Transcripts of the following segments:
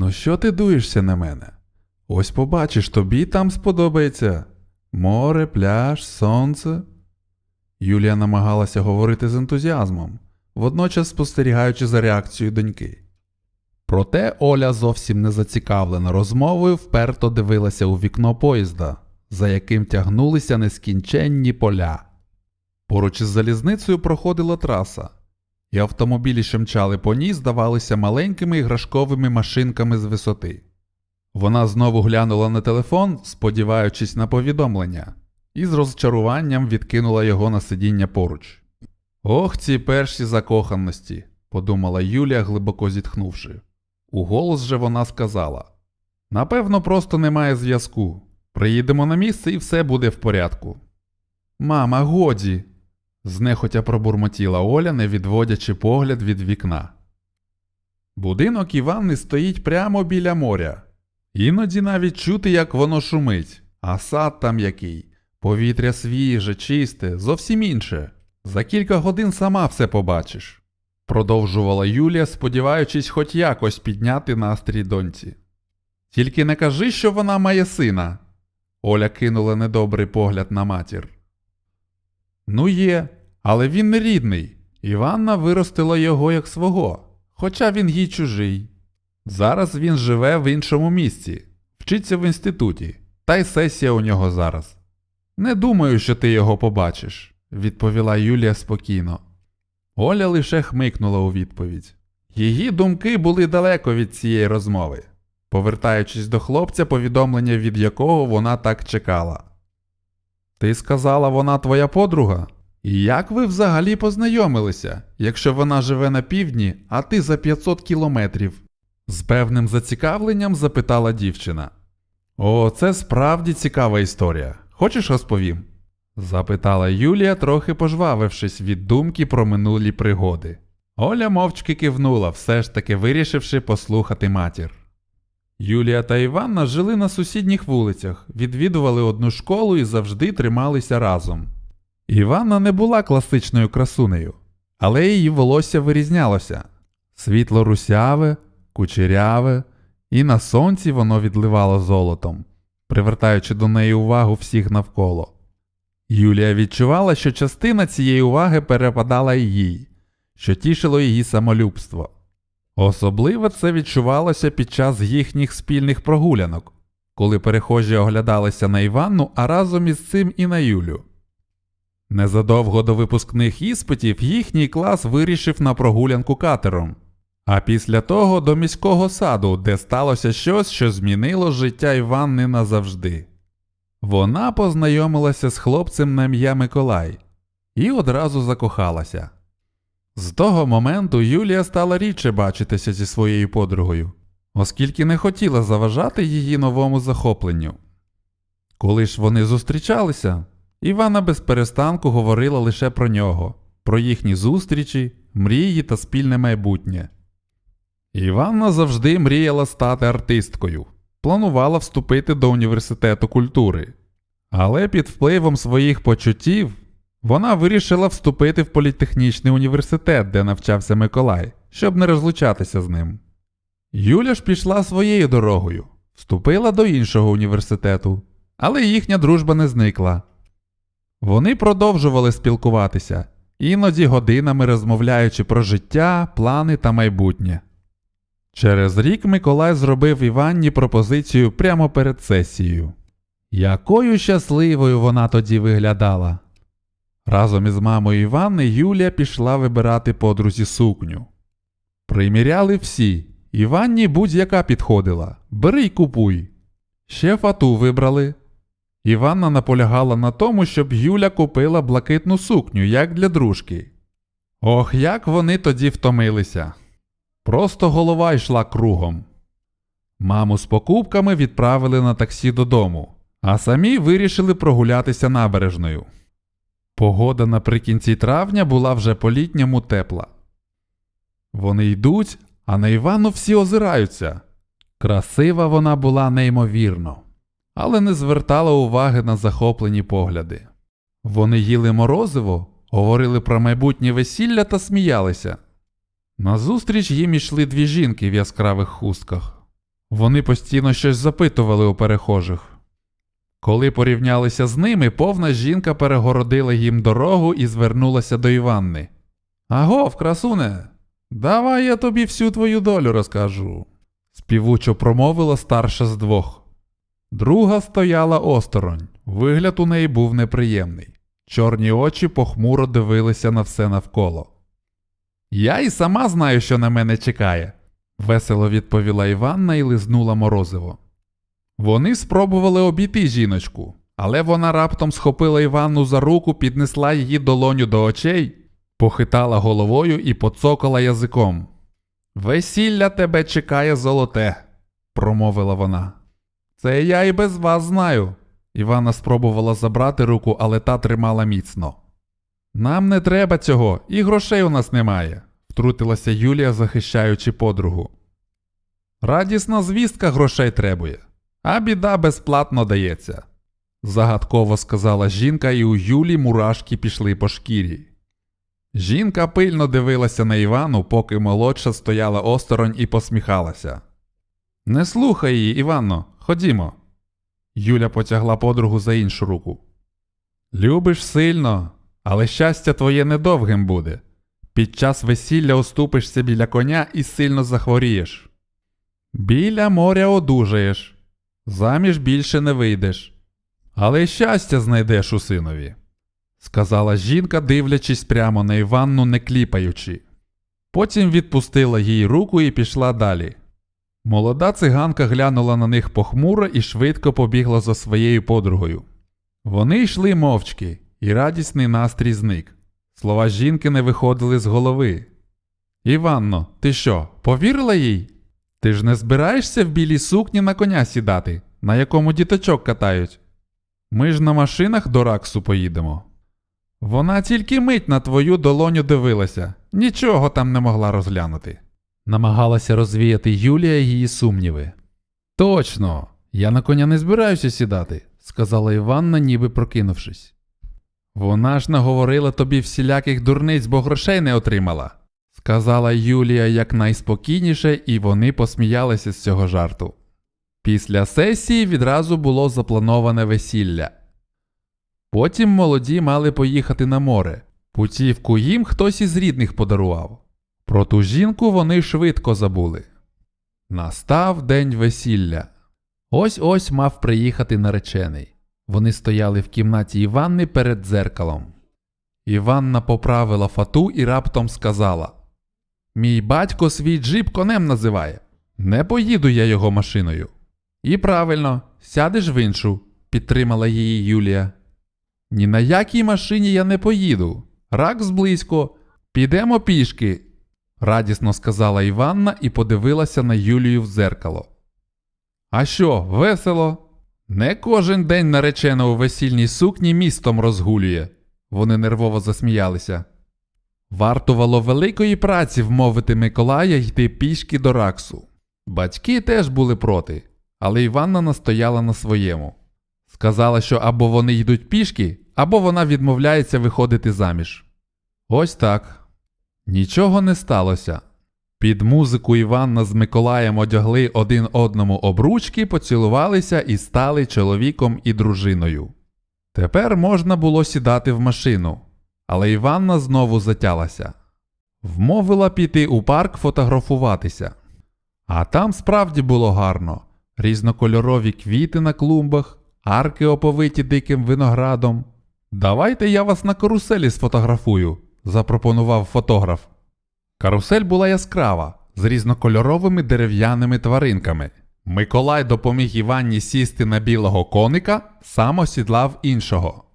Ну що ти дуєшся на мене? Ось побачиш, тобі там сподобається. Море, пляж, сонце. Юлія намагалася говорити з ентузіазмом, водночас спостерігаючи за реакцією доньки. Проте Оля зовсім не зацікавлена розмовою, вперто дивилася у вікно поїзда, за яким тягнулися нескінченні поля. Поруч із залізницею проходила траса, і автомобілі, що мчали по ній, здавалися маленькими іграшковими машинками з висоти. Вона знову глянула на телефон, сподіваючись на повідомлення, і з розчаруванням відкинула його на сидіння поруч. Ох, ці перші закоханості, подумала Юлія, глибоко зітхнувши. Уголос же вона сказала: Напевно, просто немає зв'язку. Приїдемо на місце і все буде в порядку. Мама, годі. Знехотя пробурмотіла Оля, не відводячи погляд від вікна. Будинок Іванни стоїть прямо біля моря. Іноді навіть чути, як воно шумить, а сад там який. Повітря свіже, чисте, зовсім інше. За кілька годин сама все побачиш. Продовжувала Юлія, сподіваючись хоч якось підняти настрій доньці. Тільки не кажи, що вона має сина. Оля кинула недобрий погляд на матір. Ну, є, але він не рідний. Іванна виростила його як свого, хоча він їй чужий. Зараз він живе в іншому місці, вчиться в інституті, та й сесія у нього зараз. Не думаю, що ти його побачиш, відповіла Юлія спокійно. Оля лише хмикнула у відповідь. Її думки були далеко від цієї розмови, повертаючись до хлопця, повідомлення від якого вона так чекала. Ти сказала, вона твоя подруга? І як ви взагалі познайомилися, якщо вона живе на півдні, а ти за 500 кілометрів? З певним зацікавленням запитала дівчина. О, це справді цікава історія. Хочеш розповім? запитала Юлія, трохи пожвавившись від думки про минулі пригоди. Оля мовчки кивнула, все ж таки вирішивши послухати матір. Юлія та Іванна жили на сусідніх вулицях, відвідували одну школу і завжди трималися разом. Іванна не була класичною красунею, але її волосся вирізнялося світло русяве, кучеряве, і на сонці воно відливало золотом, привертаючи до неї увагу всіх навколо. Юлія відчувала, що частина цієї уваги перепадала їй, що тішило її самолюбство. Особливо це відчувалося під час їхніх спільних прогулянок, коли перехожі оглядалися на Іванну, а разом із цим і на Юлю. Незадовго до випускних іспитів їхній клас вирішив на прогулянку катером, а після того до міського саду, де сталося щось, що змінило життя Іванни назавжди. Вона познайомилася з хлопцем на ім'я Миколай і одразу закохалася. З того моменту Юлія стала рідше бачитися зі своєю подругою, оскільки не хотіла заважати її новому захопленню. Коли ж вони зустрічалися, Івана без перестанку говорила лише про нього, про їхні зустрічі, мрії та спільне майбутнє. Іванна завжди мріяла стати артисткою, планувала вступити до університету культури, але під впливом своїх почуттів вона вирішила вступити в політехнічний університет, де навчався Миколай, щоб не розлучатися з ним. Юля ж пішла своєю дорогою, вступила до іншого університету, але їхня дружба не зникла. Вони продовжували спілкуватися, іноді годинами розмовляючи про життя, плани та майбутнє. Через рік Миколай зробив Іванні пропозицію прямо перед сесією. Якою щасливою вона тоді виглядала. Разом із мамою Іванни Юлія пішла вибирати подрузі сукню. Приміряли всі, Іванні будь-яка підходила. Бери й купуй. Ще фату вибрали. Іванна наполягала на тому, щоб Юля купила блакитну сукню, як для дружки. Ох, як вони тоді втомилися. Просто голова йшла кругом. Маму з покупками відправили на таксі додому, а самі вирішили прогулятися набережною. Погода наприкінці травня була вже по-літньому тепла. Вони йдуть, а на Івану всі озираються. Красива вона була неймовірно, але не звертала уваги на захоплені погляди. Вони їли морозиво, говорили про майбутнє весілля та сміялися. Назустріч їм ішли дві жінки в яскравих хустках. Вони постійно щось запитували у перехожих. Коли порівнялися з ними, повна жінка перегородила їм дорогу і звернулася до Іванни. Агов, красуне, давай я тобі всю твою долю розкажу. Співучо промовила старша з двох. Друга стояла осторонь. Вигляд у неї був неприємний. Чорні очі похмуро дивилися на все навколо. Я і сама знаю, що на мене чекає, весело відповіла Іванна і лизнула морозиво. Вони спробували обійти жіночку, але вона раптом схопила Іванну за руку, піднесла її долоню до очей, похитала головою і поцокала язиком. Весілля тебе чекає золоте, промовила вона. Це я і без вас знаю. Іванна спробувала забрати руку, але та тримала міцно. Нам не треба цього, і грошей у нас немає, втрутилася Юлія, захищаючи подругу. Радісна звістка грошей требує, а біда безплатно дається, загадково сказала жінка, і у Юлі мурашки пішли по шкірі. Жінка пильно дивилася на Івану, поки молодша стояла осторонь і посміхалася. Не слухай її, Іванно, ходімо. Юля потягла подругу за іншу руку. Любиш сильно, але щастя твоє недовгим буде. Під час весілля оступишся біля коня і сильно захворієш. Біля моря одужаєш, заміж більше не вийдеш, але щастя знайдеш у синові, сказала жінка, дивлячись прямо на Іванну, не кліпаючи. Потім відпустила їй руку і пішла далі. Молода циганка глянула на них похмуро і швидко побігла за своєю подругою. Вони йшли мовчки, і радісний настрій зник. Слова жінки не виходили з голови. Іванно, ти що, повірила їй? Ти ж не збираєшся в білій сукні на коня сідати, на якому діточок катають? Ми ж на машинах до раксу поїдемо. Вона тільки мить на твою долоню дивилася, нічого там не могла розглянути. Намагалася розвіяти Юлія її сумніви. Точно, я на коня не збираюся сідати, сказала Іванна, ніби прокинувшись. Вона ж наговорила тобі всіляких дурниць, бо грошей не отримала, сказала Юлія якнайспокійніше, і вони посміялися з цього жарту. Після сесії відразу було заплановане весілля. Потім молоді мали поїхати на море. Путівку їм хтось із рідних подарував. Про ту жінку вони швидко забули. Настав день весілля. Ось ось мав приїхати наречений. Вони стояли в кімнаті Іванни перед дзеркалом. Іванна поправила фату і раптом сказала: Мій батько свій джип конем називає. Не поїду я його машиною. І правильно, сядеш в іншу, підтримала її Юлія. Ні на якій машині я не поїду. Ракс близько. Підемо пішки, радісно сказала Іванна і подивилася на Юлію в дзеркало. А що, весело? Не кожен день наречена у весільній сукні містом розгулює. Вони нервово засміялися. Вартувало великої праці вмовити Миколая йти пішки до Раксу. Батьки теж були проти, але Іванна настояла на своєму. Сказала, що або вони йдуть пішки, або вона відмовляється виходити заміж. Ось так. Нічого не сталося. Під музику Іванна з Миколаєм одягли один одному обручки, поцілувалися і стали чоловіком і дружиною. Тепер можна було сідати в машину, але Іванна знову затялася. Вмовила піти у парк фотографуватися. А там справді було гарно: різнокольорові квіти на клумбах, арки оповиті диким виноградом. Давайте я вас на каруселі сфотографую, запропонував фотограф. Карусель була яскрава, з різнокольоровими дерев'яними тваринками. Миколай допоміг Іванні сісти на білого коника, сам осідлав іншого.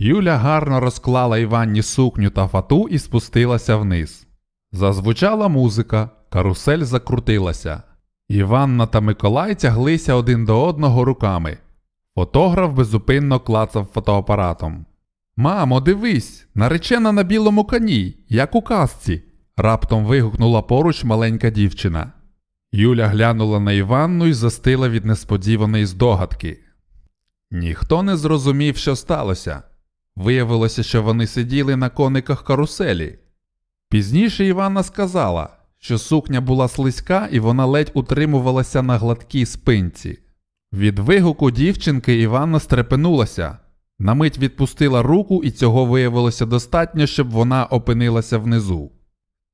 Юля гарно розклала Іванні сукню та фату і спустилася вниз. Зазвучала музика, карусель закрутилася. Іванна та Миколай тяглися один до одного руками. Фотограф безупинно клацав фотоапаратом. Мамо, дивись, наречена на білому коні, як у казці. Раптом вигукнула поруч маленька дівчина. Юля глянула на Іванну і застила від несподіваної здогадки. Ніхто не зрозумів, що сталося. Виявилося, що вони сиділи на кониках каруселі. Пізніше Іванна сказала, що сукня була слизька і вона ледь утримувалася на гладкій спинці. Від вигуку дівчинки Іванна стрепенулася. На мить відпустила руку, і цього виявилося достатньо, щоб вона опинилася внизу.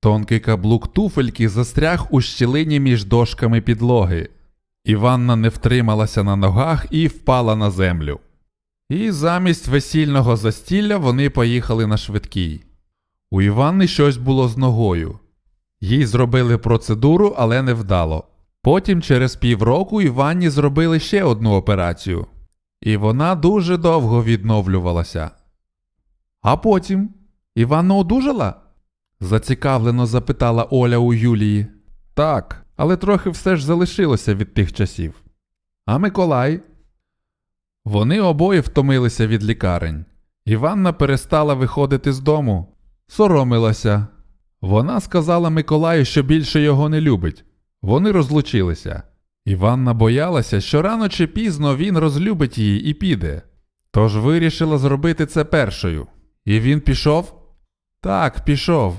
Тонкий каблук туфельки застряг у щілині між дошками підлоги. Іванна не втрималася на ногах і впала на землю. І замість весільного застілля вони поїхали на швидкій. У Іванни щось було з ногою. Їй зробили процедуру, але не вдало. Потім, через півроку, Іванні зробили ще одну операцію. І вона дуже довго відновлювалася. А потім Іванна одужала? зацікавлено запитала Оля у Юлії. Так, але трохи все ж залишилося від тих часів. А Миколай? Вони обоє втомилися від лікарень. Іванна перестала виходити з дому, соромилася. Вона сказала Миколаю, що більше його не любить. Вони розлучилися. Іванна боялася, що рано чи пізно він розлюбить її і піде. Тож вирішила зробити це першою. І він пішов? Так, пішов.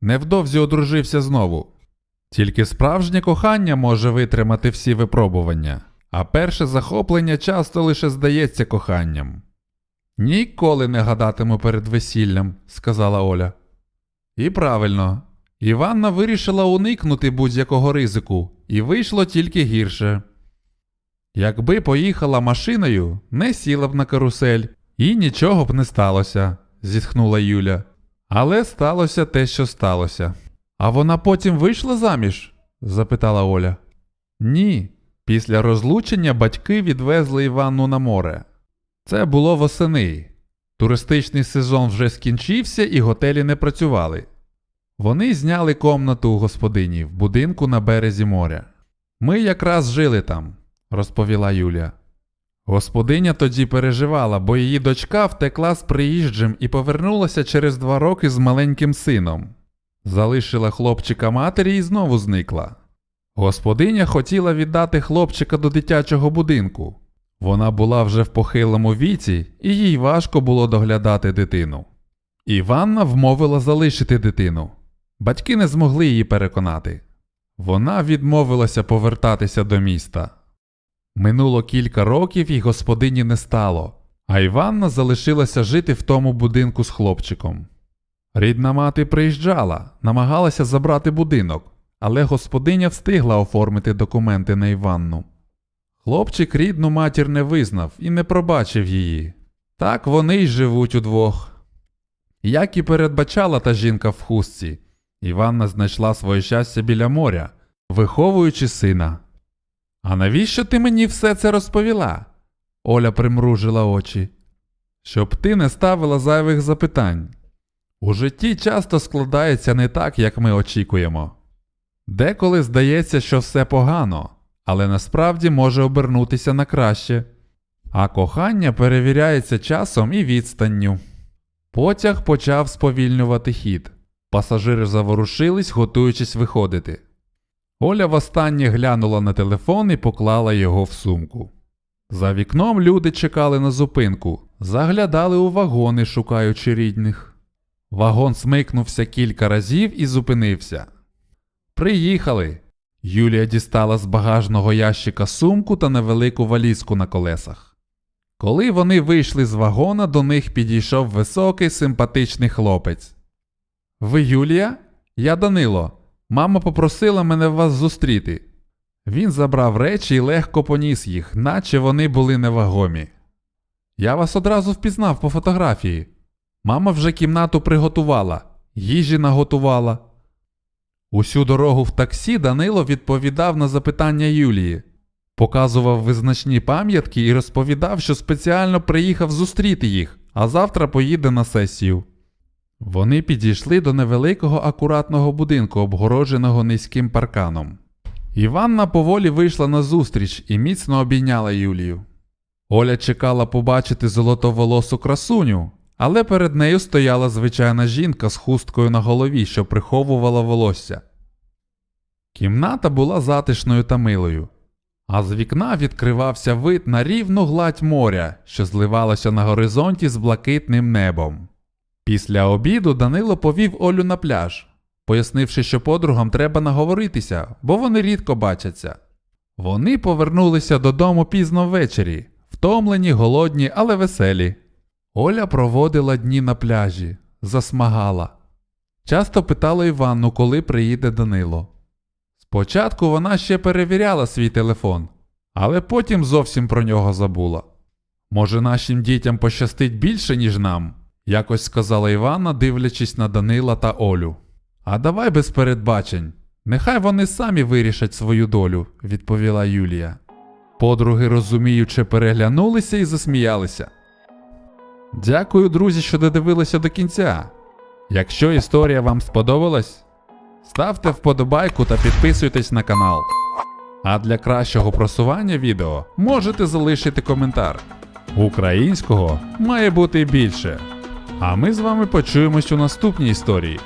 Невдовзі одружився знову. Тільки справжнє кохання може витримати всі випробування, а перше захоплення часто лише здається коханням. Ніколи не гадатиму перед весіллям, сказала Оля. І правильно, Іванна вирішила уникнути будь-якого ризику, і вийшло тільки гірше. Якби поїхала машиною, не сіла б на карусель, і нічого б не сталося, зітхнула Юля. Але сталося те, що сталося. А вона потім вийшла заміж? запитала Оля. Ні. Після розлучення батьки відвезли Іванну на море. Це було восени. Туристичний сезон вже скінчився і готелі не працювали. Вони зняли комнату у господині в будинку на березі моря. Ми якраз жили там, розповіла Юля. Господиня тоді переживала, бо її дочка втекла з приїжджим і повернулася через два роки з маленьким сином. Залишила хлопчика матері і знову зникла. Господиня хотіла віддати хлопчика до дитячого будинку. Вона була вже в похилому віці, і їй важко було доглядати дитину. Іванна вмовила залишити дитину. Батьки не змогли її переконати. Вона відмовилася повертатися до міста. Минуло кілька років і господині не стало, а Іванна залишилася жити в тому будинку з хлопчиком. Рідна мати приїжджала, намагалася забрати будинок, але господиня встигла оформити документи на Іванну. Хлопчик рідну матір не визнав і не пробачив її. Так вони й живуть удвох. Як і передбачала та жінка в хустці, Іванна знайшла своє щастя біля моря, виховуючи сина. А навіщо ти мені все це розповіла? Оля примружила очі. Щоб ти не ставила зайвих запитань. У житті часто складається не так, як ми очікуємо. Деколи здається, що все погано, але насправді може обернутися на краще. А кохання перевіряється часом і відстанню. Потяг почав сповільнювати хід. Пасажири заворушились, готуючись виходити. Оля востаннє глянула на телефон і поклала його в сумку. За вікном люди чекали на зупинку, заглядали у вагони, шукаючи рідних. Вагон смикнувся кілька разів і зупинився. Приїхали. Юлія дістала з багажного ящика сумку та невелику валізку на колесах. Коли вони вийшли з вагона, до них підійшов високий симпатичний хлопець. Ви Юлія? Я Данило. Мама попросила мене вас зустріти. Він забрав речі і легко поніс їх, наче вони були невагомі. Я вас одразу впізнав по фотографії. Мама вже кімнату приготувала, їжі наготувала. Усю дорогу в таксі Данило відповідав на запитання Юлії, показував визначні пам'ятки і розповідав, що спеціально приїхав зустріти їх, а завтра поїде на сесію. Вони підійшли до невеликого акуратного будинку, обгородженого низьким парканом. Іванна поволі вийшла назустріч і міцно обійняла Юлію. Оля чекала побачити золотоволосу красуню, але перед нею стояла звичайна жінка з хусткою на голові, що приховувала волосся. Кімната була затишною та милою, а з вікна відкривався вид на рівну гладь моря, що зливалося на горизонті з блакитним небом. Після обіду Данило повів Олю на пляж, пояснивши, що подругам треба наговоритися, бо вони рідко бачаться. Вони повернулися додому пізно ввечері, втомлені, голодні, але веселі. Оля проводила дні на пляжі, засмагала. Часто питала Іванну, коли приїде Данило. Спочатку вона ще перевіряла свій телефон, але потім зовсім про нього забула. Може, нашим дітям пощастить більше, ніж нам, якось сказала Іванна, дивлячись на Данила та Олю. А давай без передбачень. Нехай вони самі вирішать свою долю, відповіла Юлія. Подруги розуміюче переглянулися і засміялися. Дякую, друзі, що додивилися до кінця. Якщо історія вам сподобалась, ставте вподобайку та підписуйтесь на канал. А для кращого просування відео можете залишити коментар. Українського має бути більше. А ми з вами почуємось у наступній історії.